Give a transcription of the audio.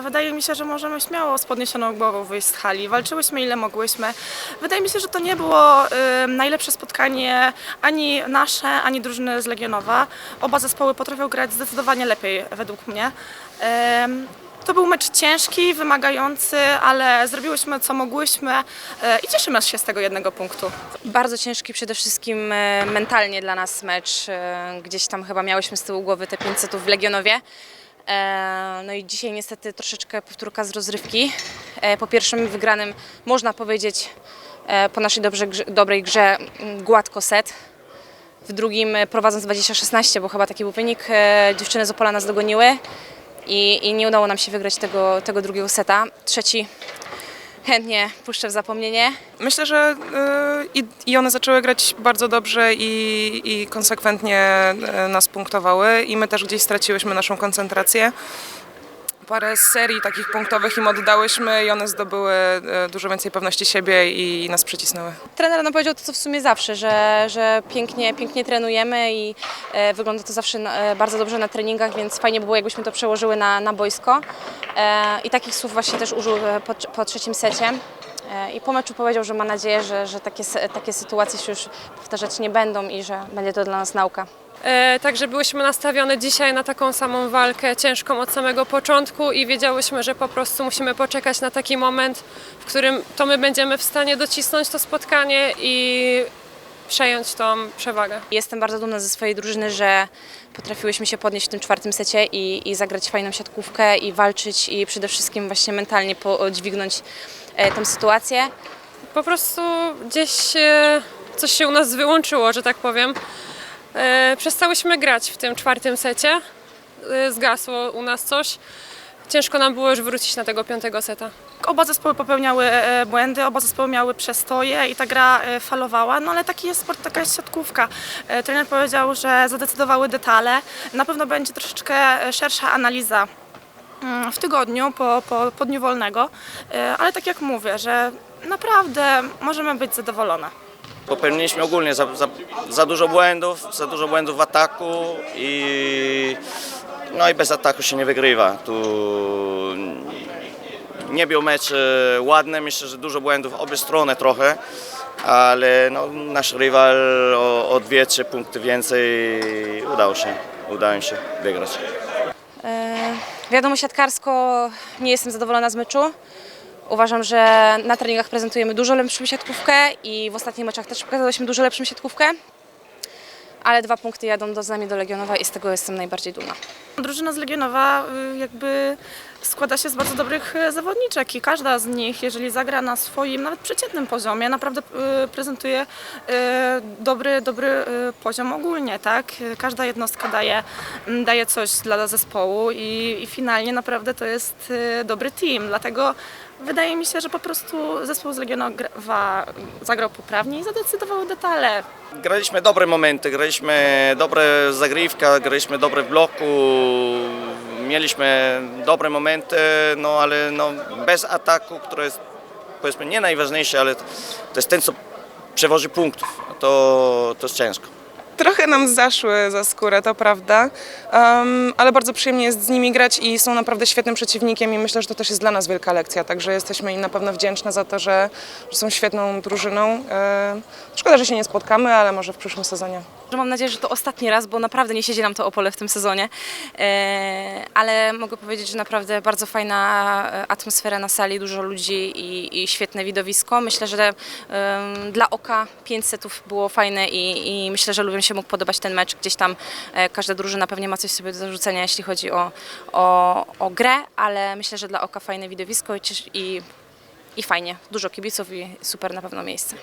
Wydaje mi się, że możemy śmiało z podniesioną głową wyjść z hali. Walczyłyśmy ile mogłyśmy. Wydaje mi się, że to nie było y, najlepsze spotkanie ani nasze, ani drużyny z Legionowa. Oba zespoły potrafią grać zdecydowanie lepiej według mnie. Ym, to był mecz ciężki, wymagający, ale zrobiłyśmy co mogłyśmy y, i cieszymy się z tego jednego punktu. Bardzo ciężki przede wszystkim e, mentalnie dla nas mecz. E, Gdzieś tam chyba miałyśmy z tyłu głowy te 500 w Legionowie. E, No i dzisiaj niestety troszeczkę powtórka z rozrywki. E, Po pierwszym wygranym, można powiedzieć, e, po naszej dobrze, dobrej grze m, gładko set. W drugim prowadząc 20-16, bo chyba taki był wynik, dziewczyny z Opola nas dogoniły i, i nie udało nam się wygrać tego, tego drugiego seta. Trzeci chętnie puszczę w zapomnienie. Myślę, że y, i, i one zaczęły grać bardzo dobrze i, i konsekwentnie y, nas punktowały i my też gdzieś straciłyśmy naszą koncentrację. Parę serii takich punktowych im oddałyśmy i one zdobyły y, dużo więcej pewności siebie i nas przycisnęły. Trener nam powiedział to, co w sumie zawsze, że, że pięknie, pięknie trenujemy i e, wygląda to zawsze e, bardzo dobrze na treningach, więc fajnie by było, jakbyśmy to przełożyły na, na boisko. E, I takich słów właśnie też użył e, po, po trzecim secie. E, I po meczu powiedział, że ma nadzieję, że, że takie, takie sytuacje się już powtarzać nie będą i że będzie to dla nas nauka. E, Także byłyśmy nastawione dzisiaj na taką samą walkę, ciężką od samego początku i wiedziałyśmy, że po prostu musimy poczekać na taki moment, w którym to my będziemy w stanie docisnąć to spotkanie i przejąć tą przewagę. Jestem bardzo dumna ze swojej drużyny, że potrafiłyśmy się podnieść w tym czwartym secie i, i zagrać fajną siatkówkę i walczyć i przede wszystkim właśnie mentalnie podźwignąć e, tę sytuację. Po prostu gdzieś e, coś się u nas wyłączyło, że tak powiem. E, Przestałyśmy grać w tym czwartym secie, E, zgasło u nas coś. Ciężko nam było już wrócić na tego piątego seta. Oba zespoły popełniały e, błędy, oba zespoły miały przestoje i ta gra e, falowała, no ale taki jest sport, taka jest siatkówka. E, Trener powiedział, że zadecydowały detale. Na pewno będzie troszeczkę e, szersza analiza mm, w tygodniu po, po, po dniu wolnego, E, ale tak jak mówię, że naprawdę możemy być zadowolone. Popełniliśmy ogólnie za, za, za dużo błędów, za dużo błędów w ataku i no i bez ataku się nie wygrywa. Tu nie był mecz e, ładny, myślę, że dużo błędów obie strony trochę, ale no, nasz rywal o, o dwie, trzy punkty więcej udało się, udało się wygrać. E, Wiadomo, siatkarsko nie jestem zadowolona z meczu. Uważam, że na treningach prezentujemy dużo lepszą siatkówkę i w ostatnich meczach też pokazałyśmy dużo lepszą siatkówkę. Ale dwa punkty jadą do, z nami do Legionowa i z tego jestem najbardziej dumna. Drużyna z Legionowa y, jakby składa się z bardzo dobrych y, zawodniczek i każda z nich, jeżeli zagra na swoim, nawet przeciętnym poziomie, naprawdę y, prezentuje dobry, dobry poziom ogólnie, tak? Każda jednostka daje, mm, daje coś dla zespołu i, i finalnie naprawdę to jest dobry team, dlatego wydaje mi się, że po prostu zespół z Legionowa zagrał poprawnie i zadecydował detale. Graliśmy dobre momenty, graliśmy dobre zagrywka, graliśmy dobre w bloku, mieliśmy dobre momenty, no ale no, bez ataku, który jest powiedzmy nie najważniejszy, ale to jest ten, co przewozi punktów, to, to jest ciężko. Trochę nam zaszły za skórę, to prawda, Em, ale bardzo przyjemnie jest z nimi grać i są naprawdę świetnym przeciwnikiem i myślę, że to też jest dla nas wielka lekcja, także jesteśmy im na pewno wdzięczne za to, że, że są świetną drużyną. E, Szkoda, że się nie spotkamy, ale może w przyszłym sezonie. Mam nadzieję, że to ostatni raz, bo naprawdę nie siedzi nam to Opole w tym sezonie. E, Ale mogę powiedzieć, że naprawdę bardzo fajna e, atmosfera na sali, dużo ludzi i, i świetne widowisko. Myślę, że em, dla oka 5 setów było fajne i, i myślę, że ludziom się mógł podobać ten mecz. Gdzieś tam e, każda drużyna pewnie ma coś sobie do zarzucenia, jeśli chodzi o, o, o grę, ale myślę, że dla oka fajne widowisko i, i, i fajnie. Dużo kibiców i super na pewno miejsce.